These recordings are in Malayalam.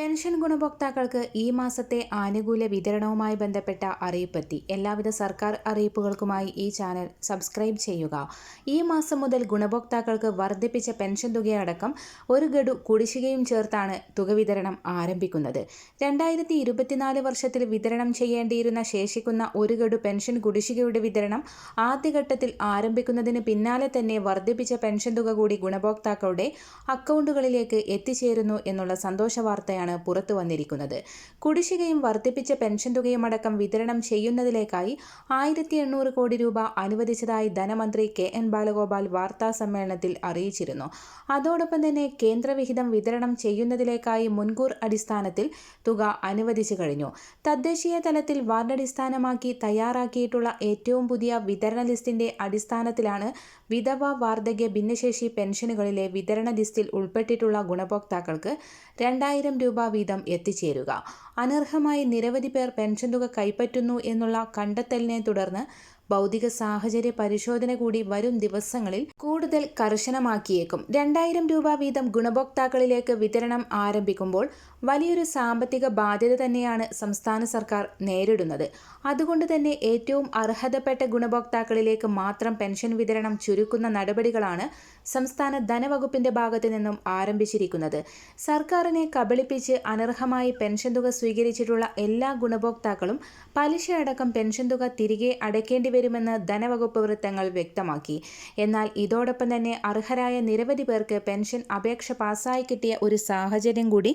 പെൻഷൻ ഗുണഭോക്താക്കൾക്ക് ഈ മാസത്തെ ആനുകൂല്യ വിതരണവുമായി ബന്ധപ്പെട്ട അറിയിപ്പെത്തി. എല്ലാവിധ സർക്കാർ അറിയിപ്പുകൾക്കുമായി ഈ ചാനൽ സബ്സ്ക്രൈബ് ചെയ്യുക. ഈ മാസം മുതൽ ഗുണഭോക്താക്കൾക്ക് വർദ്ധിപ്പിച്ച പെൻഷൻ തുകയടക്കം ഒരു ഗഡു കുടിശ്ശികയും ചേർത്താണ് തുക വിതരണം ആരംഭിക്കുന്നത്. രണ്ടായിരത്തി ഇരുപത്തിനാല് വർഷത്തിൽ വിതരണം ചെയ്യേണ്ടിയിരുന്ന ശേഷിക്കുന്ന ഒരു ഗഡു പെൻഷൻ കുടിശ്ശികയുടെ വിതരണം ആദ്യഘട്ടത്തിൽ ആരംഭിക്കുന്നതിന് പിന്നാലെ തന്നെ വർദ്ധിപ്പിച്ച പെൻഷൻ തുക കൂടി ഗുണഭോക്താക്കളുടെ അക്കൗണ്ടുകളിലേക്ക് എത്തിച്ചേരുന്നു എന്നുള്ള സന്തോഷ വാർത്തയാണ് പുറത്തു വന്നിരിക്കുന്നത്. കുടിശ്ശികയും വർദ്ധിപ്പിച്ച പെൻഷൻ തുകയും അടക്കം വിതരണം ചെയ്യുന്നതിലേക്കായി ആയിരത്തി എണ്ണൂറ് കോടി രൂപ അനുവദിച്ചതായി ധനമന്ത്രി കെ എൻ ബാലഗോപാൽ വാർത്താ സമ്മേളനത്തിൽ അറിയിച്ചിരുന്നു. അതോടൊപ്പം തന്നെ കേന്ദ്രവിഹിതം വിതരണം ചെയ്യുന്നതിലേക്കായി മുൻകൂർ അടിസ്ഥാനത്തിൽ തുക അനുവദിച്ചു കഴിഞ്ഞു. തദ്ദേശീയ തലത്തിൽ വാർഡടിസ്ഥാനമാക്കി തയ്യാറാക്കിയിട്ടുള്ള ഏറ്റവും പുതിയ വിതരണ ലിസ്റ്റിന്റെ അടിസ്ഥാനത്തിലാണ് വിധവ വാർദ്ധക്യ ഭിന്നശേഷി പെൻഷനുകളിലെ വിതരണ ലിസ്റ്റിൽ ഉൾപ്പെട്ടിട്ടുള്ള ഗുണഭോക്താക്കൾക്ക് രണ്ടായിരം രൂപ വീതം എത്തിച്ചേരുക. അനർഹമായി നിരവധി പേർ പെൻഷൻ തുക കൈപ്പറ്റുന്നു എന്നുള്ള കണ്ടെത്തലിനെ തുടർന്ന് ഭൗതിക സാഹചര്യ പരിശോധന കൂടി വരും ദിവസങ്ങളിൽ കൂടുതൽ കർശനമാക്കിയേക്കും. രണ്ടായിരം രൂപ വീതം ഗുണഭോക്താക്കളിലേക്ക് വിതരണം ആരംഭിക്കുമ്പോൾ വലിയൊരു സാമ്പത്തിക ബാധ്യത തന്നെയാണ് സംസ്ഥാന സർക്കാർ നേരിടുന്നത്. അതുകൊണ്ട് തന്നെ ഏറ്റവും അർഹതപ്പെട്ട ഗുണഭോക്താക്കളിലേക്ക് മാത്രം പെൻഷൻ വിതരണം ചുരുക്കുന്ന നടപടികളാണ് സംസ്ഥാന ധനവകുപ്പിന്റെ ഭാഗത്തു നിന്നും ആരംഭിച്ചിരിക്കുന്നത്. സർക്കാരിനെ കബളിപ്പിച്ച് അനർഹമായി പെൻഷൻ തുക സ്വീകരിച്ചിട്ടുള്ള എല്ലാ ഗുണഭോക്താക്കളും പലിശ അടക്കം പെൻഷൻ തുക തിരികെ അടയ്ക്കേണ്ടി വരുമെന്ന് ധനവകുപ്പ് വൃത്തങ്ങൾ വ്യക്തമാക്കി. എന്നാൽ ഇതോടൊപ്പം തന്നെ അർഹരായ നിരവധി പേർക്ക് പെൻഷൻ അപേക്ഷ പാസ്സായി കിട്ടിയ ഒരു സാഹചര്യം കൂടി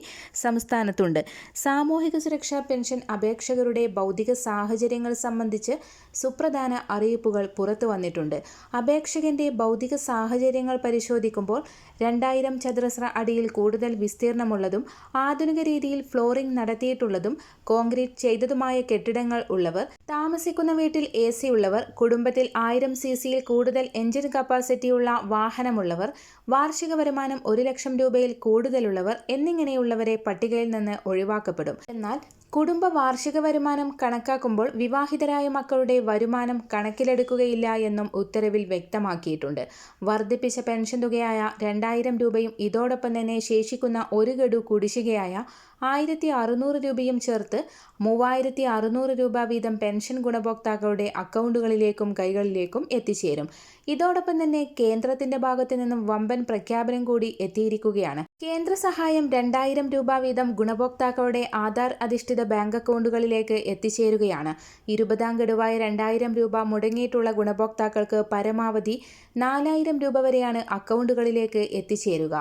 സംസ്ഥാനത്തുണ്ട്. സാമൂഹിക സുരക്ഷാ പെൻഷൻ അപേക്ഷകരുടെ ഭൗതിക സാഹചര്യങ്ങൾ സംബന്ധിച്ച് സുപ്രധാന അറിയിപ്പുകൾ പുറത്തു വന്നിട്ടുണ്ട്. അപേക്ഷകന്റെ ഭൗതിക സാഹചര്യങ്ങൾ പരിശോധിക്കുമ്പോൾ രണ്ടായിരം ചതുരശ്ര അടിയിൽ കൂടുതൽ വിസ്തീർണമുള്ളതും ആധുനിക രീതിയിൽ ഫ്ലോറിംഗ് നടത്തിയിട്ടുള്ളതും കോൺക്രീറ്റ് ചെയ്തതുമായ കെട്ടിടങ്ങൾ ഉള്ളവർ താമസിക്കുന്ന വീട്ടിൽ എ സി ഉള്ളവർ കുടുംബത്തിൽ ആയിരം സി സിയിൽ കൂടുതൽ എഞ്ചിൻ കപ്പാസിറ്റിയുള്ള വാഹനമുള്ളവർ വാർഷിക വരുമാനം ഒരു ലക്ഷം രൂപയിൽ കൂടുതലുള്ളവർ എന്നിങ്ങനെയുള്ളവരെ പട്ടികയിൽ നിന്ന് ഒഴിവാക്കപ്പെടും. എന്നാൽ കുടുംബ വാർഷിക വരുമാനം കണക്കാക്കുമ്പോൾ വിവാഹിതരായ മക്കളുടെ വരുമാനം കണക്കിലെടുക്കുകയില്ല എന്നും ഉത്തരവിൽ വ്യക്തമാക്കിയിട്ടുണ്ട്. വർദ്ധിപ്പിച്ച പെൻഷൻ തുകയായ രണ്ടായിരം രൂപയും ഇതോടൊപ്പം തന്നെ ശേഷിക്കുന്ന ഒരു ഗഡു കുടിശ്ശികയായ ആയിരത്തി അറുന്നൂറ് രൂപയും ചേർത്ത് മൂവായിരത്തി അറുന്നൂറ് രൂപ വീതം പെൻഷൻ ഗുണഭോക്താക്കളുടെ അക്കൗണ്ടുകളിലേക്കും കൈകളിലേക്കും എത്തിച്ചേരും. ഇതോടൊപ്പം തന്നെ കേന്ദ്രത്തിന്റെ ഭാഗത്തു നിന്നും വമ്പൻ പ്രഖ്യാപനം കൂടി എത്തിയിരിക്കുകയാണ്. കേന്ദ്ര സഹായം രണ്ടായിരം രൂപ വീതം ഗുണഭോക്താക്കളുടെ ആധാർ അധിഷ്ഠിത ബാങ്ക് അക്കൗണ്ടുകളിലേക്ക് എത്തിച്ചേരുകയാണ്. ഇരുപതാം ഗഡുവായ രണ്ടായിരം രൂപ മുടങ്ങിയിട്ടുള്ള ഗുണഭോക്താക്കൾക്ക് പരമാവധി നാലായിരം രൂപ വരെയാണ് അക്കൗണ്ടുകളിലേക്ക് എത്തിച്ചേരുക.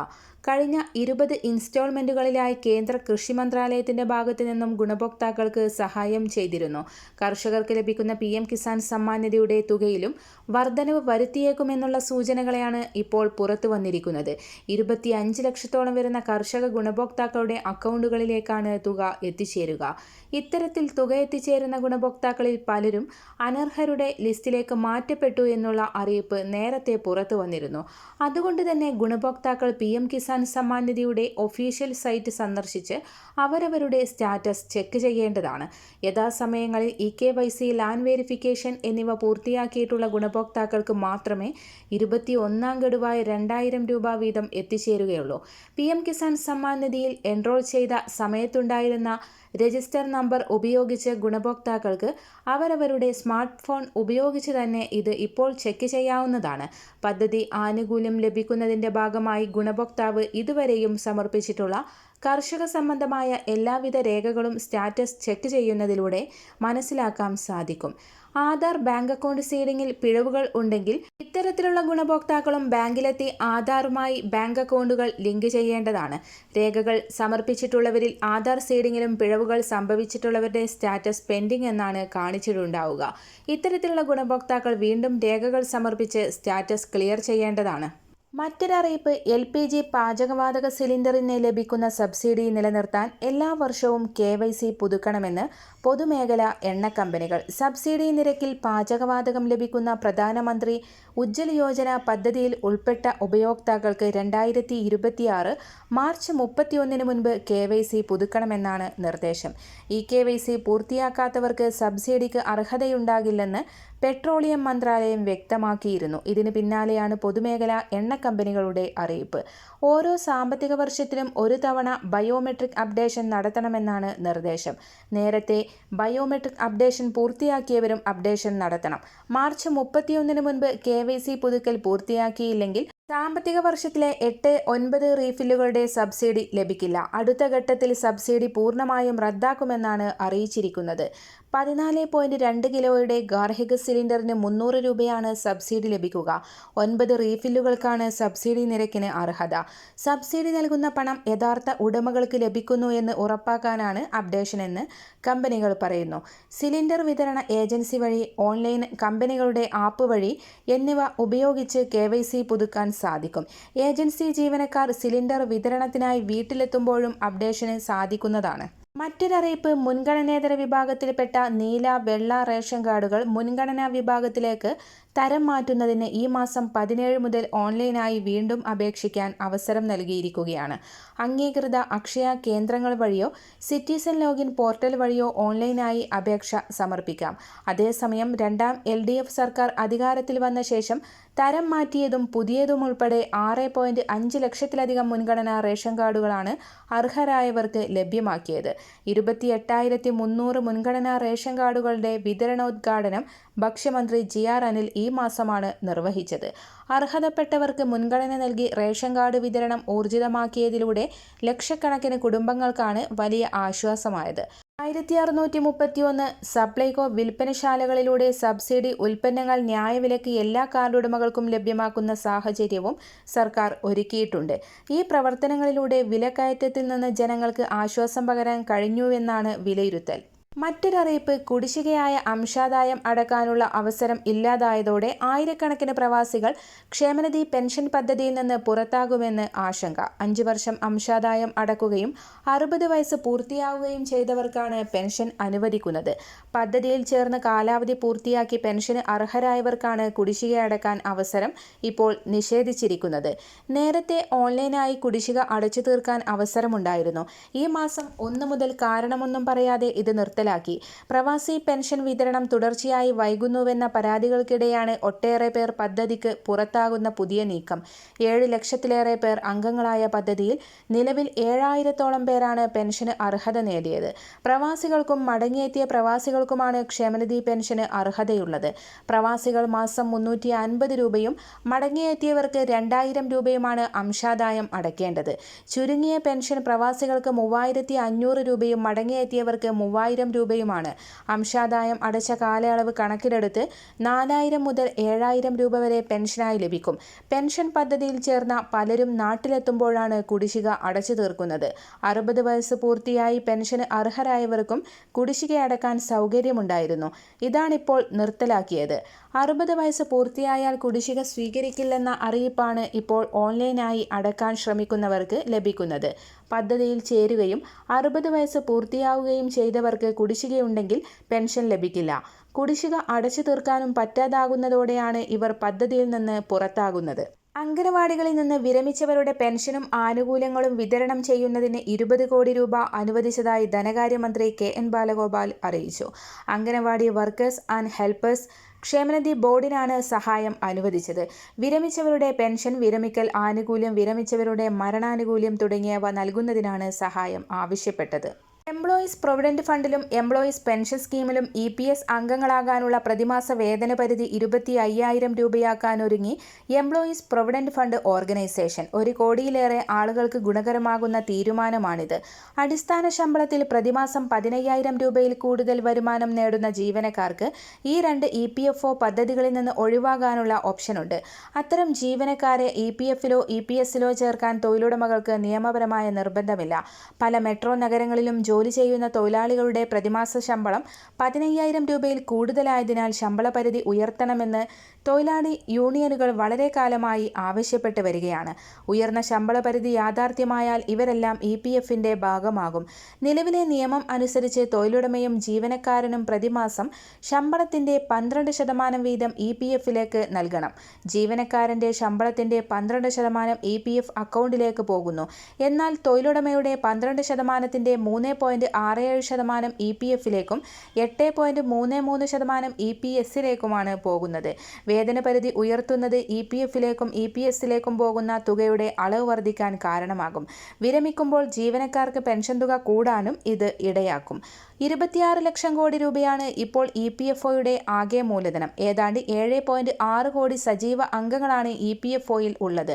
കഴിഞ്ഞ ഇരുപത് ഇൻസ്റ്റാൾമെന്റുകളിലായി കേന്ദ്ര കൃഷി മന്ത്രാലയത്തിന്റെ ഭാഗത്തു നിന്നും ഗുണഭോക്താക്കൾക്ക് സഹായം ചെയ്തിരുന്നു. കർഷകർക്ക് ലഭിക്കുന്ന പി എം കിസാൻ സമ്മാൻ നിധിയുടെ തുകയിലും വർധനവ് വരുത്തിയേക്കുമെന്നുള്ള സൂചനകളെയാണ് ഇപ്പോൾ പുറത്തു വന്നിരിക്കുന്നത് ഇരുപത്തി അഞ്ച് ലക്ഷത്തോളം വരുന്ന കർഷക ഗുണഭോക്താക്കളുടെ അക്കൗണ്ടുകളിലേക്കാണ് തുക എത്തിച്ചേരുക. ഇത്തരത്തിൽ തുക എത്തിച്ചേരുന്ന ഗുണഭോക്താക്കളിൽ പലരും അനർഹരുടെ ലിസ്റ്റിലേക്ക് മാറ്റപ്പെട്ടു എന്നുള്ള അറിയിപ്പ് നേരത്തെ പുറത്തു വന്നിരുന്നു. അതുകൊണ്ട് തന്നെ ഗുണഭോക്താക്കൾ പി എം കിസാൻ സമ്മാൻ നിധിയുടെ ഒഫീഷ്യൽ സൈറ്റ് സന്ദർശിച്ച് അവരവരുടെ സ്റ്റാറ്റസ് ചെക്ക് ചെയ്യേണ്ടതാണ്. യഥാസമയങ്ങളിൽ e K Y C land verification എന്നിവ പൂർത്തിയാക്കിയിട്ടുള്ള ഗുണഭോക്താക്കൾക്ക് മാത്രമേ ഇരുപത്തി ഒന്നാം ഗഡുവായ രണ്ടായിരം രൂപ വീതം എത്തിച്ചേരുകയുള്ളൂ. പി എം കിസാൻ സമ്മാൻ നിധിയിൽ എൻറോൾ ചെയ്ത സമയത്തുണ്ടായിരുന്ന രജിസ്റ്റർ നമ്പർ ഉപയോഗിച്ച് ഗുണഭോക്താക്കൾക്ക് അവരവരുടെ സ്മാർട്ട് ഫോൺ ഉപയോഗിച്ച് തന്നെ ഇത് ഇപ്പോൾ ചെക്ക് ചെയ്യാവുന്നതാണ്. പദ്ധതി ആനുകൂല്യം ലഭിക്കുന്നതിന്റെ ഭാഗമായി ഗുണഭോക്താവ് ഇതുവരെയും സമർപ്പിച്ചിട്ടുള്ള കർഷക സംബന്ധമായ എല്ലാവിധ രേഖകളും സ്റ്റാറ്റസ് ചെക്ക് ചെയ്യുന്നതിലൂടെ മനസ്സിലാക്കാൻ സാധിക്കും. ആധാർ ബാങ്ക് അക്കൗണ്ട് സീഡിംഗിൽ പിഴവുകൾ ഉണ്ടെങ്കിൽ ഇത്തരത്തിലുള്ള ഗുണഭോക്താക്കളും ബാങ്കിലെത്തി ആധാറുമായി ബാങ്ക് അക്കൗണ്ടുകൾ ലിങ്ക് ചെയ്യേണ്ടതാണ്. രേഖകൾ സമർപ്പിച്ചിട്ടുള്ളവരിൽ ആധാർ സീഡിംഗിലും പിഴവുകൾ സംഭവിച്ചിട്ടുള്ളവരുടെ സ്റ്റാറ്റസ് പെൻഡിംഗ് എന്നാണ് കാണിച്ചിട്ടുണ്ടാവുക. ഇത്തരത്തിലുള്ള ഗുണഭോക്താക്കൾ വീണ്ടും രേഖകൾ സമർപ്പിച്ച് സ്റ്റാറ്റസ് ക്ലിയർ ചെയ്യേണ്ടതാണ്. മറ്റൊരറിയിപ്പ് എൽ പി ജി പാചകവാതക സിലിണ്ടറിന് ലഭിക്കുന്ന സബ്സിഡി നിലനിർത്താൻ എല്ലാ വർഷവും കെ വൈ സി പുതുക്കണമെന്ന് പൊതുമേഖല എണ്ണ കമ്പനികൾ. സബ്സിഡി നിരക്കിൽ പാചകവാതകം ലഭിക്കുന്ന പ്രധാനമന്ത്രി ഉജ്ജ്വൽ യോജന പദ്ധതിയിൽ ഉൾപ്പെട്ട ഉപയോക്താക്കൾക്ക് രണ്ടായിരത്തി ഇരുപത്തിയാറ് മാർച്ച് മുപ്പത്തിയൊന്നിന് മുൻപ് കെ വൈ സി പുതുക്കണമെന്നാണ് നിർദ്ദേശം. ഈ കെ വൈ സി പൂർത്തിയാക്കാത്തവർക്ക് സബ്സിഡിക്ക് അർഹതയുണ്ടാകില്ലെന്ന് പെട്രോളിയം മന്ത്രാലയം വ്യക്തമാക്കിയിരുന്നു. ഇതിന് പിന്നാലെയാണ് പൊതുമേഖല എണ്ണ കമ്പനികളുടെ അറിയിപ്പ്. ഓരോ സാമ്പത്തിക വർഷത്തിലും ഒരു തവണ ബയോമെട്രിക് അപ്ഡേഷൻ നടത്തണമെന്നാണ് നിർദ്ദേശം. നേരത്തെ ബയോമെട്രിക് അപ്ഡേഷൻ പൂർത്തിയാക്കിയവരും അപ്ഡേഷൻ നടത്തണം. മാർച്ച് മുപ്പത്തിയൊന്നിന് മുൻപ് കെ പുതുക്കൽ പൂർത്തിയാക്കിയില്ലെങ്കിൽ സാമ്പത്തിക വർഷത്തിലെ എട്ട് ഒൻപത് റീഫില്ലുകളുടെ സബ്സിഡി ലഭിക്കില്ല. അടുത്ത ഘട്ടത്തിൽ സബ്സിഡി പൂർണമായും റദ്ദാക്കുമെന്നാണ് അറിയിച്ചിരിക്കുന്നത്. പതിനാല് പോയിന്റ് രണ്ട് കിലോയുടെ ഗാർഹിക സിലിണ്ടറിന് മുന്നൂറ് രൂപയാണ് സബ്സിഡി ലഭിക്കുക. ഒൻപത് റീഫില്ലുകൾക്കാണ് സബ്സിഡി നിരക്കിന് അർഹത. സബ്സിഡി നൽകുന്ന പണം യഥാർത്ഥ ഉടമകൾക്ക് ലഭിക്കുന്നു എന്ന് ഉറപ്പാക്കാനാണ് അപ്ഡേഷൻ എന്ന് കമ്പനികൾ പറയുന്നു. സിലിണ്ടർ വിതരണ ഏജൻസി വഴി ഓൺലൈൻ കമ്പനികളുടെ ആപ്പ് വഴി എന്നിവ ഉപയോഗിച്ച് കെ പുതുക്കാൻ സാധിക്കും. ഏജൻസി ജീവനക്കാർ സിലിണ്ടർ വിതരണത്തിനായി വീട്ടിലെത്തുമ്പോഴും അപ്ഡേഷന് സാധിക്കുന്നതാണ്. മറ്റൊരറിയിപ്പ് മുൻഗണനേതര വിഭാഗത്തിൽപ്പെട്ട നീല വെള്ള റേഷൻ കാർഡുകൾ മുൻഗണനാ വിഭാഗത്തിലേക്ക് തരം മാറ്റുന്നതിന് ഈ മാസം പതിനേഴ് മുതൽ ഓൺലൈനായി വീണ്ടും അപേക്ഷിക്കാൻ അവസരം നൽകിയിരിക്കുകയാണ്. അംഗീകൃത അക്ഷയ കേന്ദ്രങ്ങൾ വഴിയോ സിറ്റിസൺ ലോഗിൻ പോർട്ടൽ വഴിയോ ഓൺലൈനായി അപേക്ഷ സമർപ്പിക്കാം. അതേസമയം രണ്ടാം എൽ സർക്കാർ അധികാരത്തിൽ വന്ന ശേഷം തരം മാറ്റിയതും പുതിയതും ഉൾപ്പെടെ ആറ് പോയിന്റ് അഞ്ച് ലക്ഷത്തിലധികം മുൻഗണനാ റേഷൻ കാർഡുകളാണ് അർഹരായവർക്ക് ലഭ്യമാക്കിയത്. ഇരുപത്തി എട്ടായിരത്തി മുന്നൂറ് മുൻഗണനാ റേഷൻ കാർഡുകളുടെ വിതരണോദ്ഘാടനം ഭക്ഷ്യമന്ത്രി ജി ആർ അനിൽ ഈ മാസമാണ് നിർവഹിച്ചത്. അർഹതപ്പെട്ടവർക്ക് മുൻഗണന നൽകി റേഷൻ കാർഡ് വിതരണം ഊർജിതമാക്കിയതിലൂടെ ലക്ഷക്കണക്കിന് കുടുംബങ്ങൾക്കാണ് വലിയ ആശ്വാസമായത്. ആയിരത്തി അറുന്നൂറ്റി മുപ്പത്തിയൊന്ന് സപ്ലൈകോ വിൽപ്പനശാലകളിലൂടെ സബ്സിഡി ഉൽപ്പന്നങ്ങൾ ന്യായവിലക്ക് എല്ലാ കാർഡുടമകൾക്കും ലഭ്യമാക്കുന്ന സാഹചര്യവും സർക്കാർ ഒരുക്കിയിട്ടുണ്ട്. ഈ പ്രവർത്തനങ്ങളിലൂടെ വിലക്കയറ്റത്തിൽ നിന്ന് ജനങ്ങൾക്ക് ആശ്വാസം പകരാൻ കഴിഞ്ഞുവെന്നാണ് വിലയിരുത്തൽ. മറ്റൊരറിയിപ്പ് കുടിശ്ശികയായ അംശാദായം അടക്കാനുള്ള അവസരം ഇല്ലാതായതോടെ ആയിരക്കണക്കിന് പ്രവാസികൾ ക്ഷേമനിധി പെൻഷൻ പദ്ധതിയിൽ നിന്ന് പുറത്താകുമെന്ന് ആശങ്ക. അഞ്ചു വർഷം അംശാദായം അടക്കുകയും അറുപത് വയസ്സ് പൂർത്തിയാവുകയും ചെയ്തവർക്കാണ് പെൻഷൻ അനുവദിക്കുന്നത്. പദ്ധതിയിൽ ചേർന്ന് കാലാവധി പൂർത്തിയാക്കി പെൻഷന് അർഹരായവർക്കാണ് കുടിശ്ശിക അടക്കാൻ അവസരം ഇപ്പോൾ നിഷേധിച്ചിരിക്കുന്നത്. നേരത്തെ ഓൺലൈനായി കുടിശ്ശിക അടച്ചു തീർക്കാൻ അവസരമുണ്ടായിരുന്നു. ഈ മാസം ഒന്ന് മുതൽ കാരണമൊന്നും പറയാതെ ഇത് നിർത്തൽ നിർത്തലാക്കി പ്രവാസി പെൻഷൻ വിതരണം തുടർച്ചയായി വൈകുന്നുവെന്ന പരാതികൾക്കിടെയാണ് ഒട്ടേറെ പേർ പദ്ധതിക്ക് പുറത്താകുന്ന പുതിയ നീക്കം. ഏഴ് ലക്ഷത്തിലേറെ പേർ അംഗങ്ങളായ പദ്ധതിയിൽ നിലവിൽ ഏഴായിരത്തോളം പേരാണ് പെൻഷന് അർഹത നേടിയത്. പ്രവാസികൾക്കും മടങ്ങിയെത്തിയ പ്രവാസികൾക്കുമാണ് ക്ഷേമനിധി പെൻഷന് അർഹതയുള്ളത്. പ്രവാസികൾ മാസം മുന്നൂറ്റി അൻപത് രൂപയും മടങ്ങിയെത്തിയവർക്ക് രണ്ടായിരം രൂപയുമാണ് അംശാദായം അടയ്ക്കേണ്ടത് ചുരുങ്ങിയ പെൻഷൻ പ്രവാസികൾക്ക് മൂവായിരത്തി അഞ്ഞൂറ് രൂപയും മടങ്ങിയെത്തിയവർക്ക് മൂവായിരം രൂപയുമാണ്. അംശാദായം അടച്ച കാലയളവ് കണക്കിലെടുത്ത് നാലായിരം മുതൽ ഏഴായിരം രൂപ വരെ പെൻഷനായി ലഭിക്കും. പെൻഷൻ പദ്ധതിയിൽ ചേർന്ന പലരും നാട്ടിലെത്തുമ്പോഴാണ് കുടിശ്ശിക അടച്ചു തീർക്കുന്നത്. അറുപത് വയസ്സ് പൂർത്തിയായി പെൻഷന് അർഹരായവർക്കും കുടിശ്ശിക അടക്കാൻ സൗകര്യമുണ്ടായിരുന്നു. ഇതാണിപ്പോൾ നിർത്തലാക്കിയത്. അറുപത് വയസ്സ് പൂർത്തിയായാൽ കുടിശ്ശിക സ്വീകരിക്കില്ലെന്ന അറിയിപ്പാണ് ഇപ്പോൾ ഓൺലൈനായി അടക്കാൻ ശ്രമിക്കുന്നവർക്ക് ലഭിക്കുന്നത്. പദ്ധതിയിൽ ചേരുകയും അറുപത് വയസ്സ് പൂർത്തിയാവുകയും ചെയ്തവർക്ക് കുടിശ്ശികയുണ്ടെങ്കിൽ പെൻഷൻ ലഭിക്കില്ല. കുടിശ്ശിക അടച്ചു തീർക്കാനും പറ്റാതാകുന്നതോടെയാണ് ഇവർ പദ്ധതിയിൽ നിന്ന് പുറത്താകുന്നത്. അംഗനവാടികളിൽ നിന്ന് വിരമിച്ചവരുടെ പെൻഷനും ആനുകൂല്യങ്ങളും വിതരണം ചെയ്യുന്നതിന് ഇരുപത് കോടി രൂപ അനുവദിച്ചതായി ധനകാര്യമന്ത്രി കെ എൻ ബാലഗോപാൽ അറിയിച്ചു. അംഗനവാടി വർക്കേഴ്സ് ആൻഡ് ഹെൽപ്പേഴ്സ് ക്ഷേമനിധി ബോർഡിനാണ് സഹായം അനുവദിച്ചത്. വിരമിച്ചവരുടെ പെൻഷൻ വിരമിക്കൽ ആനുകൂല്യം വിരമിച്ചവരുടെ മരണാനുകൂല്യം തുടങ്ങിയവ നൽകുന്നതിനാണ് സഹായം ആവശ്യപ്പെട്ടത്. എംപ്ലോയീസ് പ്രൊവിഡന്റ് ഫണ്ടിലും എംപ്ലോയീസ് പെൻഷൻ സ്കീമിലും ഇ പി എസ് അംഗങ്ങളാകാനുള്ള പ്രതിമാസ വേതന പരിധി ഇരുപത്തി അയ്യായിരം രൂപയാക്കാനൊരുങ്ങി എംപ്ലോയീസ് പ്രൊവിഡന്റ് ഫണ്ട് ഓർഗനൈസേഷൻ ഒരു കോടിയിലേറെ ആളുകൾക്ക് ഗുണകരമാകുന്ന തീരുമാനമാണിത്. അടിസ്ഥാന ശമ്പളത്തിൽ പ്രതിമാസം പതിനയ്യായിരം രൂപയിൽ കൂടുതൽ വരുമാനം നേടുന്ന ജീവനക്കാർക്ക് ഈ രണ്ട് ഇ പി എഫ് ഒ പദ്ധതികളിൽ നിന്ന് ഒഴിവാകാനുള്ള ഓപ്ഷനുണ്ട് അത്തരം ജീവനക്കാരെ ഇ പി എഫിലോ ഇ പി എസിലോ ചേർക്കാൻ തൊഴിലുടമകൾക്ക് നിയമപരമായ നിർബന്ധമില്ല. പല മെട്രോ നഗരങ്ങളിലും ജോലി ചെയ്യുന്ന തൊഴിലാളികളുടെ പ്രതിമാസ ശമ്പളം പതിനയ്യായിരം രൂപയിൽ കൂടുതലായതിനാൽ ശമ്പള പരിധി ഉയർത്തണമെന്ന് തൊഴിലാളി യൂണിയനുകൾ വളരെ കാലമായി ആവശ്യപ്പെട്ട് വരികയാണ്. ഉയർന്ന ശമ്പള പരിധി യാഥാർത്ഥ്യമായാൽ ഇവരെല്ലാം ഇ പി എഫിന്റെ ഭാഗമാകും. നിലവിലെ നിയമം അനുസരിച്ച് തൊഴിലുടമയും ജീവനക്കാരനും പ്രതിമാസം ശമ്പളത്തിന്റെ പന്ത്രണ്ട് ശതമാനം വീതം ഇ പി എഫിലേക്ക് നൽകണം. ജീവനക്കാരന്റെ ശമ്പളത്തിന്റെ പന്ത്രണ്ട് ശതമാനം ഇ പി എഫ് അക്കൗണ്ടിലേക്ക് പോകുന്നു. എന്നാൽ തൊഴിലുടമയുടെ പന്ത്രണ്ട് ശതമാനത്തിന്റെ മൂന്ന് പോയിന്റ് ആറ് ഏഴ് ശതമാനം ഇ പി എഫിലേക്കും എട്ട് പോയിന്റ് മൂന്ന് മൂന്ന് ശതമാനം ഇ പി എസിലേക്കുമാണ് പോകുന്നത്. വേതന പരിധി ഉയർത്തുന്നത് ഇ പി എഫിലേക്കും ഇ പി എസിലേക്കും പോകുന്ന തുകയുടെ അളവ് വർദ്ധിക്കാൻ കാരണമാകും. വിരമിക്കുമ്പോൾ ജീവനക്കാർക്ക് പെൻഷൻ തുക കൂടാനും ഇത് ഇടയാക്കും. ഇരുപത്തിയാറ് ലക്ഷം കോടി രൂപയാണ് ഇപ്പോൾ ഇ പി എഫ് ഒയുടെ ആകെ മൂലധനം. ഏതാണ്ട് ഏഴ് പോയിന്റ് ആറ് കോടി സജീവ അംഗങ്ങളാണ് ഇ പി എഫ് ഒയിൽ ഉള്ളത്.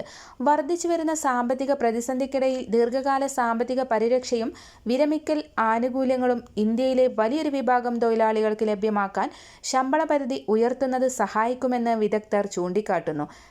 വർദ്ധിച്ചു വരുന്ന സാമ്പത്തിക പ്രതിസന്ധിക്കിടയിൽ ദീർഘകാല സാമ്പത്തിക പരിരക്ഷയും വിരമിക്കൽ ആനുകൂല്യങ്ങളും ഇന്ത്യയിലെ വലിയൊരു വിഭാഗം തൊഴിലാളികൾക്ക് ലഭ്യമാക്കാൻ ശമ്പള പരിധി ഉയർത്തുന്നത് സഹായിക്കുമെന്ന് വിദഗ്ധർ ചൂണ്ടിക്കാട്ടുന്നു.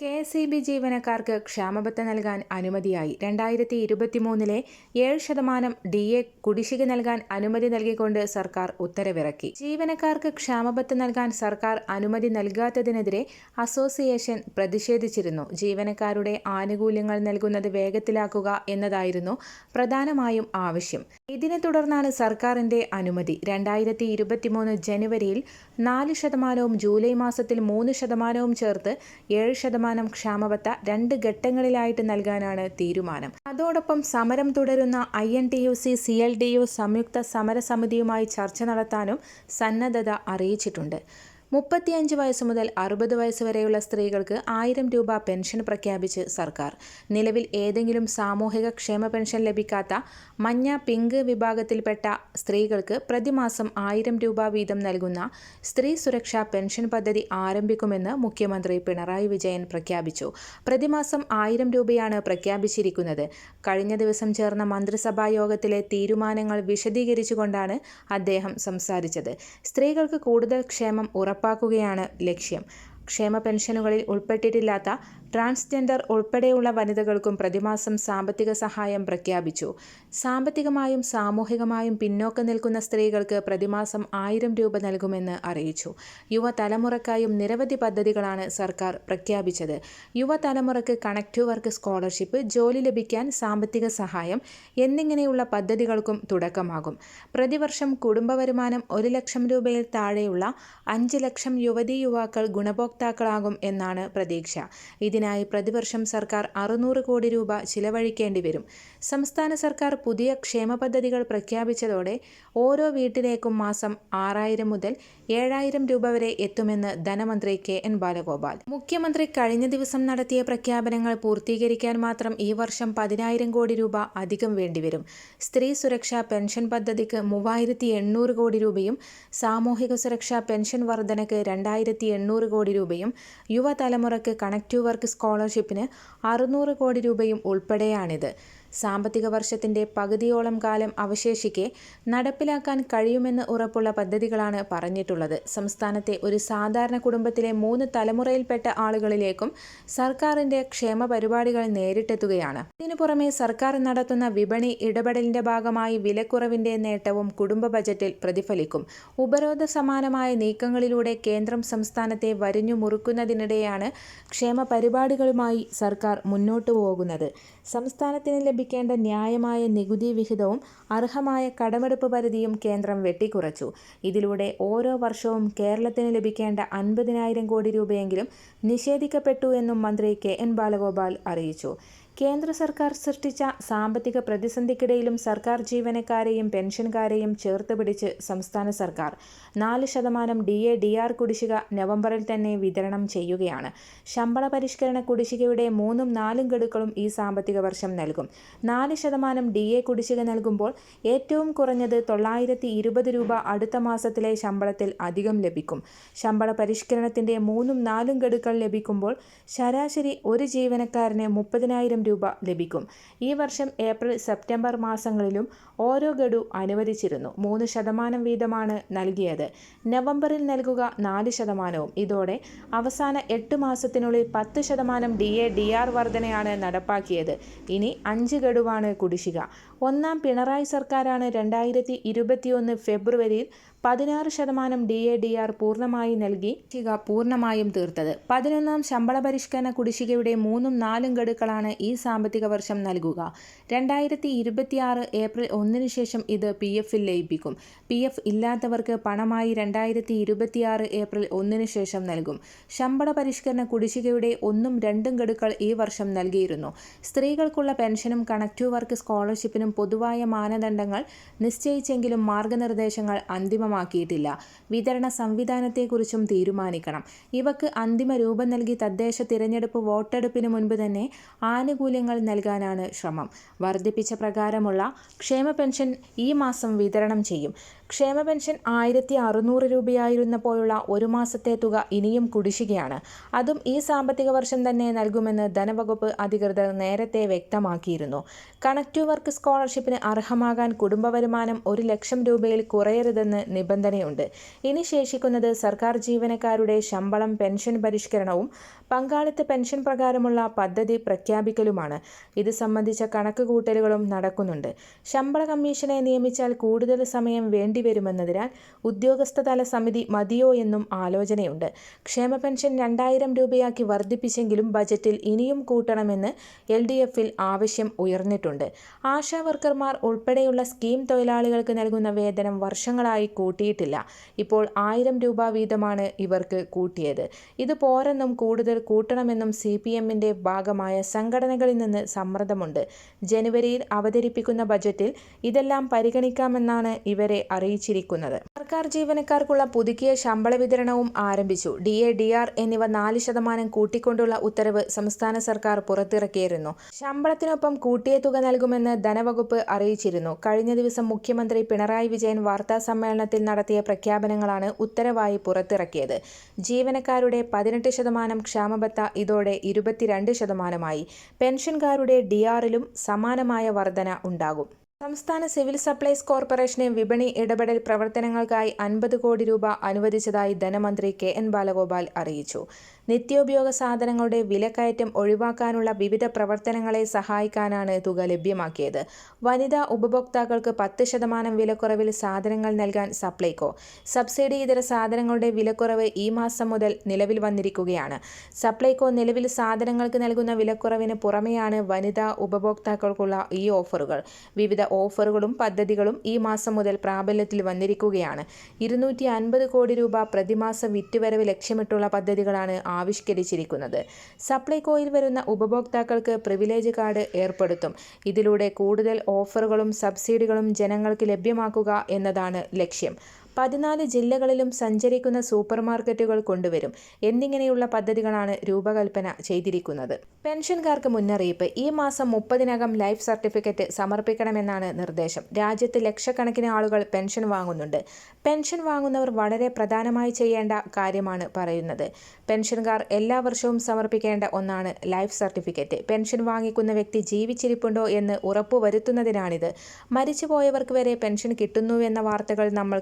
കെ എസ് ഇ ബി ജീവനക്കാർക്ക് ക്ഷാമബത്ത നൽകാൻ അനുമതിയായി. രണ്ടായിരത്തി ഇരുപത്തിമൂന്നിലെ ഏഴ് ശതമാനം ഡി എ കുടിശ്ശിക നൽകാൻ അനുമതി നൽകിക്കൊണ്ട് സർക്കാർ ഉത്തരവിറക്കി. ജീവനക്കാർക്ക് ക്ഷാമബത്ത നൽകാൻ സർക്കാർ അനുമതി നൽകാത്തതിനെതിരെ അസോസിയേഷൻ പ്രതിഷേധിച്ചിരുന്നു. ജീവനക്കാരുടെ ആനുകൂല്യങ്ങൾ നൽകുന്നത് വേഗത്തിലാക്കുക എന്നതായിരുന്നു പ്രധാനമായും ആവശ്യം. ഇതിനെ തുടർന്നാണ് സർക്കാരിന്റെ അനുമതി. രണ്ടായിരത്തി ഇരുപത്തിമൂന്ന് ജനുവരിയിൽ നാല് ശതമാനവും ജൂലൈ മാസത്തിൽ മൂന്ന് ശതമാനവും ചേർത്ത് ഏഴ് ശതമാനം ക്ഷാമബത്ത രണ്ട് ഘട്ടങ്ങളിലായിട്ട് നൽകാനാണ് തീരുമാനം. അതോടൊപ്പം സമരം തുടരുന്ന I N T U C C L D U സംയുക്ത സമരസമിതിയുമായി ചർച്ച നടത്താനും സന്നദ്ധത അറിയിച്ചിട്ടുണ്ട്. മുപ്പത്തിയഞ്ച് വയസ്സ് മുതൽ അറുപത് വയസ്സ് വരെയുള്ള സ്ത്രീകൾക്ക് ആയിരം രൂപ പെൻഷൻ പ്രഖ്യാപിച്ച് സർക്കാർ. നിലവിൽ ഏതെങ്കിലും സാമൂഹിക ക്ഷേമ പെൻഷൻ ലഭിക്കാത്ത മഞ്ഞ പിങ്ക് വിഭാഗത്തിൽപ്പെട്ട സ്ത്രീകൾക്ക് പ്രതിമാസം ആയിരം രൂപ വീതം നൽകുന്ന സ്ത്രീ സുരക്ഷാ പെൻഷൻ പദ്ധതി ആരംഭിക്കുമെന്ന് മുഖ്യമന്ത്രി പിണറായി വിജയൻ പ്രഖ്യാപിച്ചു. പ്രതിമാസം ആയിരം രൂപയാണ് പ്രഖ്യാപിച്ചിരിക്കുന്നത്. കഴിഞ്ഞ ദിവസം ചേർന്ന മന്ത്രിസഭാ യോഗത്തിലെ തീരുമാനങ്ങൾ വിശദീകരിച്ചുകൊണ്ടാണ് അദ്ദേഹം സംസാരിച്ചത്. സ്ത്രീകൾക്ക് കൂടുതൽ ക്ഷേമം ഉറപ്പാക്കുകയാണ് ലക്ഷ്യം. ക്ഷേമ പെൻഷനുകളിൽ ഉൾപ്പെട്ടിട്ടില്ലാത്ത ട്രാൻസ്ജെൻഡർ ഉൾപ്പെടെയുള്ള വനിതകൾക്കും പ്രതിമാസം സാമ്പത്തിക സഹായം പ്രഖ്യാപിച്ചു. സാമ്പത്തികമായും സാമൂഹികമായും പിന്നോക്കം നിൽക്കുന്ന സ്ത്രീകൾക്ക് പ്രതിമാസം ആയിരം രൂപ നൽകുമെന്ന് അറിയിച്ചു. യുവതലമുറക്കായും നിരവധി പദ്ധതികളാണ് സർക്കാർ പ്രഖ്യാപിച്ചത്. യുവതലമുറക്ക് കണക്റ്റീവ് വർക്ക് സ്കോളർഷിപ്പ് ജോലി ലഭിക്കാൻ സാമ്പത്തിക സഹായം എന്നിങ്ങനെയുള്ള പദ്ധതികൾക്കും തുടക്കമാകും. പ്രതിവർഷം കുടുംബ വരുമാനം ഒരു ലക്ഷം രൂപയിൽ താഴെയുള്ള അഞ്ച് ലക്ഷം യുവതി യുവാക്കൾ ഗുണഭോക്താക്കളാകും എന്നാണ് പ്രതീക്ഷ. ഇതിനായി പ്രതിവർഷം സർക്കാർ അറുന്നൂറ് കോടി രൂപ ചിലവഴിക്കേണ്ടി വരും. സംസ്ഥാന സർക്കാർ പുതിയ ക്ഷേമ പദ്ധതികൾ പ്രഖ്യാപിച്ചതോടെ ഓരോ വീട്ടിലേക്കും മാസം ആറായിരം മുതൽ ഏഴായിരം രൂപ വരെ എത്തുമെന്ന് ധനമന്ത്രി കെ എൻ ബാലഗോപാൽ. മുഖ്യമന്ത്രി കഴിഞ്ഞ ദിവസം നടത്തിയ പ്രഖ്യാപനങ്ങൾ പൂർത്തീകരിക്കാൻ മാത്രം ഈ വർഷം പതിനായിരം കോടി രൂപ അധികം വേണ്ടിവരും. സ്ത്രീ സുരക്ഷാ പെൻഷൻ പദ്ധതിക്ക് മൂവായിരത്തി എണ്ണൂറ് കോടി രൂപയും സാമൂഹിക സുരക്ഷാ പെൻഷൻ വർധനയ്ക്ക് രണ്ടായിരത്തി എണ്ണൂറ് കോടി രൂപയും യുവതലമുറയ്ക്ക് കണക്റ്റീവ് വർക്ക് സ്കോളർഷിപ്പിന് അറുന്നൂറ് കോടി രൂപയും ഉൾപ്പെടെയാണിത്. സാമ്പത്തിക വർഷത്തിന്റെ പകുതിയോളം കാലം അവശേഷിക്കെ നടപ്പിലാക്കാൻ കഴിയുമെന്ന് ഉറപ്പുള്ള പദ്ധതികളാണ് പറഞ്ഞിട്ടുള്ളത്. സംസ്ഥാനത്തെ ഒരു സാധാരണ കുടുംബത്തിലെ മൂന്ന് തലമുറയിൽപ്പെട്ട ആളുകളിലേക്കും സർക്കാരിന്റെ ക്ഷേമ പരിപാടികൾ നേരിട്ടെത്തുകയാണ്. ഇതിനു പുറമെ സർക്കാർ നടത്തുന്ന വിപണി ഇടപെടലിന്റെ ഭാഗമായി വിലക്കുറവിന്റെ നേട്ടവും കുടുംബ ബജറ്റിൽ പ്രതിഫലിക്കും. ഉപരോധ സമാനമായ നീക്കങ്ങളിലൂടെ കേന്ദ്രം സംസ്ഥാനത്തെ വരിഞ്ഞു മുറുക്കുന്നതിനിടെയാണ് ക്ഷേമ പരിപാടികളുമായി സർക്കാർ മുന്നോട്ടു പോകുന്നത്. സംസ്ഥാനത്തിന് ലഭിക്കേണ്ട ന്യായമായ നികുതി വിഹിതവും അർഹമായ കടമെടുപ്പ് പരിധിയും കേന്ദ്രം വെട്ടിക്കുറച്ചു. ഇതിലൂടെ ഓരോ വർഷവും കേരളത്തിന് ലഭിക്കേണ്ട അൻപതിനായിരം കോടി രൂപയെങ്കിലും നിഷേധിക്കപ്പെട്ടു എന്നും മന്ത്രി കെ എൻ ബാലഗോപാൽ അറിയിച്ചു. കേന്ദ്ര സർക്കാർ സൃഷ്ടിച്ച സാമ്പത്തിക പ്രതിസന്ധിക്കിടയിലും സർക്കാർ ജീവനക്കാരെയും പെൻഷൻകാരെയും ചേർത്ത് പിടിച്ച് സംസ്ഥാന സർക്കാർ. നാല് ശതമാനം ഡി എ ഡി ആർ കുടിശ്ശിക നവംബറിൽ തന്നെ വിതരണം ചെയ്യുകയാണ്. ശമ്പള പരിഷ്കരണ കുടിശ്ശികയുടെ മൂന്നും നാലും ഗഡുക്കളും ഈ സാമ്പത്തിക വർഷം നൽകും. നാല് ശതമാനം ഡി എ കുടിശ്ശിക നൽകുമ്പോൾ ഏറ്റവും കുറഞ്ഞത് തൊള്ളായിരത്തി ഇരുപത് രൂപ അടുത്ത മാസത്തിലെ ശമ്പളത്തിൽ അധികം ലഭിക്കും. ശമ്പള പരിഷ്കരണത്തിന്റെ മൂന്നും നാലും ഗഡുക്കൾ ലഭിക്കുമ്പോൾ ശരാശരി ഒരു ജീവനക്കാരന് മുപ്പതിനായിരം രൂപ ലഭിക്കും. ഈ വർഷം ഏപ്രിൽ സെപ്റ്റംബർ മാസങ്ങളിലും ഓരോ ഗഡു അനുവദിച്ചിരുന്നു. മൂന്ന് ശതമാനം വീതമാണ് നൽകിയത്. നവംബറിൽ നൽകുക നാല് ശതമാനവും. ഇതോടെ അവസാന എട്ട് മാസത്തിനുള്ളിൽ പത്ത് ശതമാനം ഡി എ ഡി ആർ വർധനയാണ് നടപ്പാക്കിയത്. ഇനി അഞ്ച് ഗഡുവാണ് കുടിശ്ശിക. ഒന്നാം പിണറായി സർക്കാരാണ് രണ്ടായിരത്തി ഇരുപത്തിയൊന്ന് ഫെബ്രുവരിയിൽ പതിനാറ് ശതമാനം ഡി എ ഡി ആർ പൂർണമായി നൽകി കുടിശ്ശിക പൂർണമായും തീർത്തത്. പതിനൊന്നാം ശമ്പള പരിഷ്കരണ കുടിശ്ശികയുടെ മൂന്നും നാലും ഗഡുക്കളാണ് ഈ സാമ്പത്തിക വർഷം നൽകുക. രണ്ടായിരത്തി ഇരുപത്തിയാറ് ഏപ്രിൽ ഒന്നിന് ശേഷം ഇത് പി എഫിൽ ലയിപ്പിക്കും. പി എഫ് ഇല്ലാത്തവർക്ക് പണമായി രണ്ടായിരത്തി ഇരുപത്തിയാറ് ഏപ്രിൽ ഒന്നിന് ശേഷം നൽകും. ശമ്പള പരിഷ്കരണ കുടിശ്ശികയുടെ ഒന്നും രണ്ടും ഗഡുക്കൾ ഈ വർഷം നൽകിയിരുന്നു. സ്ത്രീകൾക്കുള്ള പെൻഷനും കണക്റ്റീവ് വർക്ക് സ്കോളർഷിപ്പിനും പൊതുവായ മാനദണ്ഡങ്ങൾ നിശ്ചയിച്ചെങ്കിലും മാർഗനിർദ്ദേശങ്ങൾ അന്തിമമാക്കിയിട്ടില്ല വിതരണ സംവിധാനത്തെക്കുറിച്ചും തീരുമാനിക്കണം. ഇവക്ക് അന്തിമ രൂപം നൽകി തദ്ദേശ തിരഞ്ഞെടുപ്പ് വോട്ടെടുപ്പിന് മുൻപ് തന്നെ ആനുകൂല്യങ്ങൾ നൽകാനാണ് ശ്രമം. വർദ്ധിപ്പിച്ച പ്രകാരമുള്ള ക്ഷേമ പെൻഷൻ ഈ മാസം വിതരണം ചെയ്യും. ക്ഷേമ പെൻഷൻ ആയിരത്തി അറുന്നൂറ് രൂപയായിരുന്നപ്പോഴുള്ള ഒരു മാസത്തെ തുക ഇനിയും കുടിശ്ശികയാണ്. അതും ഈ സാമ്പത്തിക വർഷം തന്നെ നൽകുമെന്ന് ധനവകുപ്പ് അധികൃതർ നേരത്തെ വ്യക്തമാക്കിയിരുന്നു. കണക്റ്റീവ് വർക്ക് സ്കോളർഷിപ്പിന് അർഹമാകാൻ കുടുംബ വരുമാനം ഒരു ലക്ഷം രൂപയിൽ കുറയരുതെന്ന് നിബന്ധനയുണ്ട്. ഇനി ശേഷിക്കുന്നത് സർക്കാർ ജീവനക്കാരുടെ ശമ്പളം പെൻഷൻ പരിഷ്കരണവും പങ്കാളിത്ത പെൻഷൻ പ്രകാരമുള്ള പദ്ധതി പ്രഖ്യാപിക്കലുമാണ്. ഇത് സംബന്ധിച്ച കണക്കുകൂട്ടലുകളും നടക്കുന്നുണ്ട്. ശമ്പള കമ്മീഷനെ നിയമിച്ചാൽ കൂടുതൽ സമയം വേണ്ടിവരുമെന്നതിനാൽ ഉദ്യോഗസ്ഥതല സമിതി മതിയോ എന്നും ആലോചനയുണ്ട്. ക്ഷേമ പെൻഷൻ രണ്ടായിരം രൂപയാക്കി വർദ്ധിപ്പിച്ചെങ്കിലും ബജറ്റിൽ ഇനിയും കൂട്ടണമെന്ന് എൽ ഡി എഫിൽ ആവശ്യം ഉയർന്നിട്ടുണ്ട്. ആശാ വർക്കർമാർ ഉൾപ്പെടെയുള്ള സ്കീം തൊഴിലാളികൾക്ക് നൽകുന്ന വേതനം വർഷങ്ങളായി കൂട്ടിയിട്ടില്ല. ഇപ്പോൾ ആയിരം രൂപ വീതമാണ് ഇവർക്ക് കൂട്ടിയത്. ഇത് പോരെന്നും കൂടുതൽ കൂട്ടണമെന്നും സി പി എമ്മിന്റെ ഭാഗമായ സംഘടനകളിൽ നിന്ന് സമ്മർദ്ദമുണ്ട്. ജനുവരിയിൽ അവതരിപ്പിക്കുന്ന ബജറ്റിൽ ഇതെല്ലാം പരിഗണിക്കാമെന്നാണ് ഇവരെ അറിയിച്ചിരിക്കുന്നത് സർക്കാർ ജീവനക്കാർക്കുള്ള പുതുക്കിയ ശമ്പള വിതരണവും ആരംഭിച്ചു. ഡി എ ഡി ആർ എന്നിവ നാല് ശതമാനം കൂട്ടിക്കൊണ്ടുള്ള ഉത്തരവ് സംസ്ഥാന സർക്കാർ പുറത്തിറക്കിയിരുന്നു. ശമ്പളത്തിനൊപ്പം കൂട്ടിയ തുക നൽകുമെന്ന് ധനവകുപ്പ് അറിയിച്ചിരുന്നു. കഴിഞ്ഞ ദിവസം മുഖ്യമന്ത്രി പിണറായി വിജയൻ വാർത്താ സമ്മേളനത്തിൽ നടത്തിയ പ്രഖ്യാപനങ്ങളാണ് ഉത്തരവായി പുറത്തിറക്കിയത്. ജീവനക്കാരുടെ പതിനെട്ട് ശതമാനം ക്ഷാമബത്ത ഇതോടെ ഇരുപത്തിരണ്ട് ശതമാനമായി. പെൻഷൻകാരുടെ ഡിആറിലും സമാനമായ വർധന ഉണ്ടാകും. സംസ്ഥാന സിവിൽ സപ്ലൈസ് കോർപ്പറേഷനെ വിപണി ഇടപെടൽ പ്രവർത്തനങ്ങൾക്കായി അൻപത് കോടി രൂപ അനുവദിച്ചതായി ധനമന്ത്രി കെ എൻ ബാലഗോപാൽ അറിയിച്ചു. നിത്യോപയോഗ സാധനങ്ങളുടെ വിലക്കയറ്റം ഒഴിവാക്കാനുള്ള വിവിധ പ്രവർത്തനങ്ങളെ സഹായിക്കാനാണ് തുക ലഭ്യമാക്കിയത്. വനിതാ ഉപഭോക്താക്കൾക്ക് പത്ത് ശതമാനം വിലക്കുറവിൽ സാധനങ്ങൾ നൽകാൻ സപ്ലൈകോ. സബ്സിഡി ഇതര സാധനങ്ങളുടെ വിലക്കുറവ് ഈ മാസം മുതൽ നിലവിൽ വന്നിരിക്കുകയാണ്. സപ്ലൈകോ നിലവിൽ സാധനങ്ങൾക്ക് നൽകുന്ന വിലക്കുറവിന് പുറമെയാണ് വനിതാ ഉപഭോക്താക്കൾക്കുള്ള ഈ ഓഫറുകൾ. വിവിധ ഓഫറുകളും പദ്ധതികളും ഈ മാസം മുതൽ പ്രാബല്യത്തിൽ വന്നിരിക്കുകയാണ്. ഇരുന്നൂറ്റി കോടി രൂപ പ്രതിമാസ വിറ്റുവരവ് ലക്ഷ്യമിട്ടുള്ള പദ്ധതികളാണ് ആവിഷ്കരിച്ചിരിക്കുന്നത്. സപ്ലൈകോയിൽ വരുന്ന ഉപഭോക്താക്കൾക്ക് പ്രിവിലേജ് കാർഡ് ഏർപ്പെടുത്തും. ഇതിലൂടെ കൂടുതൽ ഓഫറുകളും സബ്സിഡികളും ജനങ്ങൾക്ക് ലഭ്യമാക്കുക എന്നതാണ് ലക്ഷ്യം. പതിനാല് ജില്ലകളിലും സഞ്ചരിക്കുന്ന സൂപ്പർമാർക്കറ്റുകൾ കൊണ്ടുവരും എന്നിങ്ങനെയുള്ള പദ്ധതികളാണ് രൂപകൽപ്പന ചെയ്തിരിക്കുന്നത്. പെൻഷൻകാർക്ക് മുന്നറിയിപ്പ് ഈ മാസം മുപ്പതിനകം ലൈഫ് സർട്ടിഫിക്കറ്റ് സമർപ്പിക്കണമെന്നാണ് നിർദ്ദേശം. രാജ്യത്ത് ലക്ഷക്കണക്കിന് ആളുകൾ പെൻഷൻ വാങ്ങുന്നുണ്ട്. പെൻഷൻ വാങ്ങുന്നവർ വളരെ പ്രധാനമായി ചെയ്യേണ്ട കാര്യമാണ് പറയുന്നത്. പെൻഷൻകാർ എല്ലാ വർഷവും സമർപ്പിക്കേണ്ട ഒന്നാണ് ലൈഫ് സർട്ടിഫിക്കറ്റ്. പെൻഷൻ വാങ്ങിക്കുന്ന വ്യക്തി ജീവിച്ചിരിപ്പുണ്ടോ എന്ന് ഉറപ്പുവരുത്തുന്നതിനാണിത്. മരിച്ചുപോയവർക്ക് വരെ പെൻഷൻ കിട്ടുന്നുവെന്ന വാർത്തകൾ നമ്മൾ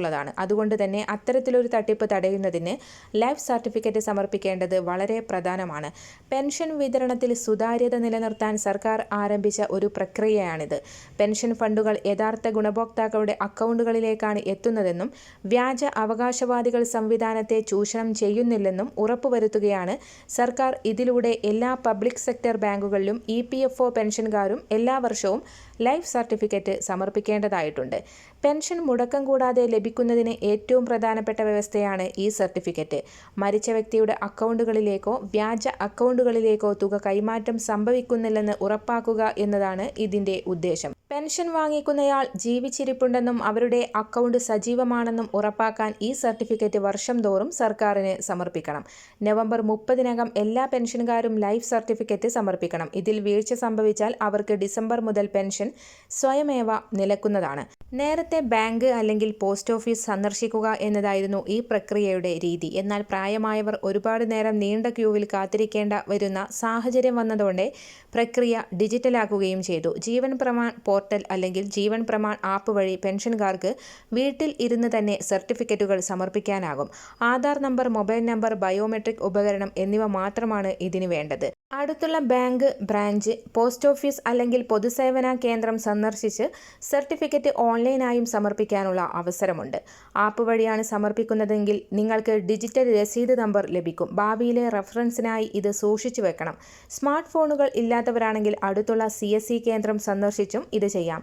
കാണാറുള്ളതാണ് അതുകൊണ്ട് തന്നെ അത്തരത്തിലൊരു തട്ടിപ്പ് തടയുന്നതിന് ലൈഫ് സർട്ടിഫിക്കറ്റ് സമർപ്പിക്കേണ്ടത് വളരെ പ്രധാനമാണ്. പെൻഷൻ വിതരണത്തിൽ സുതാര്യത നിലനിർത്താൻ സർക്കാർ ആരംഭിച്ച ഒരു പ്രക്രിയയാണിത്. പെൻഷൻ ഫണ്ടുകൾ യഥാർത്ഥ ഗുണഭോക്താക്കളുടെ അക്കൗണ്ടുകളിലേക്കാണ് എത്തുന്നതെന്നും വ്യാജ അവകാശവാദികൾ സംവിധാനത്തെ ചൂഷണം ചെയ്യുന്നില്ലെന്നും ഉറപ്പുവരുത്തുകയാണ് സർക്കാർ. ഇതിലൂടെ എല്ലാ പബ്ലിക് സെക്ടർ ബാങ്കുകളിലും ഇ പി എഫ് ഒ പെൻഷൻകാരും എല്ലാ വർഷവും ലൈഫ് സർട്ടിഫിക്കറ്റ് സമർപ്പിക്കേണ്ടതായിട്ടുണ്ട്. പെൻഷൻ മുടക്കം കൂടാതെ ലഭിക്കുന്നതിന് ഏറ്റവും പ്രധാനപ്പെട്ട വ്യവസ്ഥയാണ് ഈ സർട്ടിഫിക്കറ്റ്. മരിച്ച വ്യക്തിയുടെ അക്കൗണ്ടുകളിലേക്കോ വ്യാജ അക്കൗണ്ടുകളിലേക്കോ തുക കൈമാറ്റം സംഭവിക്കുന്നില്ലെന്ന് ഉറപ്പാക്കുക എന്നതാണ് ഇതിന്റെ ഉദ്ദേശം. പെൻഷൻ വാങ്ങിക്കുന്നയാൾ ജീവിച്ചിരിപ്പുണ്ടെന്നും അവരുടെ അക്കൗണ്ട് സജീവമാണെന്നും ഉറപ്പാക്കാൻ ഈ സർട്ടിഫിക്കറ്റ് വർഷം തോറും സർക്കാരിന് സമർപ്പിക്കണം. നവംബർ മുപ്പതിനകം എല്ലാ പെൻഷൻകാരും ലൈഫ് സർട്ടിഫിക്കറ്റ് സമർപ്പിക്കണം. ഇതിൽ വീഴ്ച സംഭവിച്ചാൽ അവർക്ക് ഡിസംബർ മുതൽ പെൻഷൻ സ്വയമേവ നിലക്കുന്നതാണ്. നേരത്തെ ബാങ്ക് അല്ലെങ്കിൽ പോസ്റ്റ് ഓഫീസ് സന്ദർശിക്കുക എന്നതായിരുന്നു ഈ പ്രക്രിയയുടെ രീതി. എന്നാൽ പ്രായമായവർ ഒരുപാട് നേരം നീണ്ട ക്യൂവിൽ കാത്തിരിക്കേണ്ട വരുന്ന സാഹചര്യം വന്നതോടെ പ്രക്രിയ ഡിജിറ്റലാക്കുകയും ചെയ്തു. ജീവൻ പ്രമാൺ പോർട്ടൽ അല്ലെങ്കിൽ ജീവൻ പ്രമാൺ ആപ്പ് വഴി പെൻഷൻകാർക്ക് വീട്ടിൽ ഇരുന്ന് തന്നെ സർട്ടിഫിക്കറ്റുകൾ സമർപ്പിക്കാനാകും. Aadhaar number mobile number biometric ഉപകരണം എന്നിവ മാത്രമാണ് ഇതിന് വേണ്ടത്. അടുത്തുള്ള ബാങ്ക് ബ്രാഞ്ച് പോസ്റ്റ് ഓഫീസ് അല്ലെങ്കിൽ പൊതുസേവന കേന്ദ്രം സന്ദർശിച്ച് സർട്ടിഫിക്കറ്റ് ഓൺലൈനായും സമർപ്പിക്കാനുള്ള അവസരമുണ്ട്. ആപ്പ് വഴിയാണ് സമർപ്പിക്കുന്നതെങ്കിൽ നിങ്ങൾക്ക് ഡിജിറ്റൽ രസീത് നമ്പർ ലഭിക്കും. ഭാവിയിലെ റഫറൻസിനായി ഇത് സൂക്ഷിച്ചു വെക്കണം. സ്മാർട്ട് ഫോണുകൾ ഇല്ലാത്തവരാണെങ്കിൽ അടുത്തുള്ള സി കേന്ദ്രം സന്ദർശിച്ചും ഇത് ചെയ്യാം.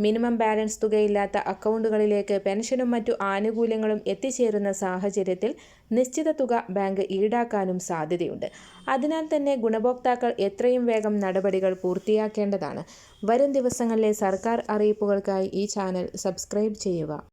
മിനിമം ബാലൻസ് തുകയില്ലാത്ത അക്കൗണ്ടുകളിലേക്ക് പെൻഷനും മറ്റു ആനുകൂല്യങ്ങളും എത്തിച്ചേരുന്ന സാഹചര്യത്തിൽ നിശ്ചിത തുക ബാങ്ക് ഈടാക്കാനും സാധ്യതയുണ്ട്. അതിനാൽ തന്നെ ഗുണഭോക്താക്കൾ എത്രയും വേഗം നടപടികൾ പൂർത്തിയാക്കേണ്ടതാണ്. വരും ദിവസങ്ങളിലെ സർക്കാർ അറിയിപ്പുകൾക്കായി ഈ ചാനൽ സബ്സ്ക്രൈബ് ചെയ്യുക.